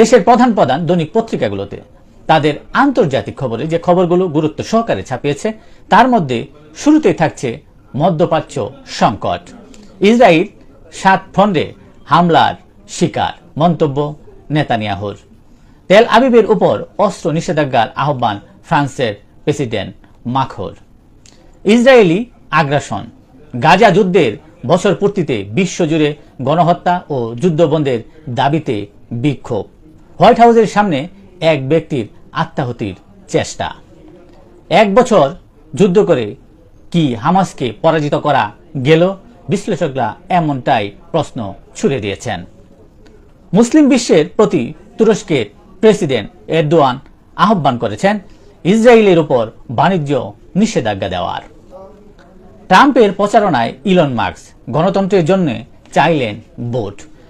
দেশের প্রধান প্রধান দৈনিক পত্রিকাগুলোতে। তাদের আন্তর্জাতিক খবরে যে খবরগুলো গুরুত্ব সহকারে ছাপিয়েছে, তার মধ্যে শুরুতেই থাকছে মধ্যপ্রাচ্য সংকট। ইসরায়েল সাত ফন্ডে হামলার শিকার, মন্তব্য নেতানিয়াহুর। তেল আবিবের উপর অস্ত্র নিষেধাজ্ঞার আহ্বান ফ্রান্সের প্রেসিডেন্ট মাখর। ইসরায়েলি আগ্রাসন। গাজা যুদ্ধের বছর পূর্তিতে বিশ্বজুড়ে গণহত্যা ও যুদ্ধবন্ধের দাবিতে বিক্ষোভ। হোয়াইট হাউসের সামনে এক ব্যক্তির আত্মাহতির চেষ্টা। এক বছর যুদ্ধ করে কি হামাসকে পরাজিত করা গেল? বিশ্লেষকরা এমনটাই প্রশ্ন ছুড়ে দিয়েছেন। মুসলিম বিশ্বের প্রতি তুরস্কের প্রেসিডেন্ট এরদোয়ান আহ্বান করেছেন ইসরায়েলের উপর বাণিজ্য নিষেধাজ্ঞা দেওয়ার। ট্রাম্পের প্রচারণায় ইলন মার্কস গণতন্ত্রের জন্য চাইলেন ভোট।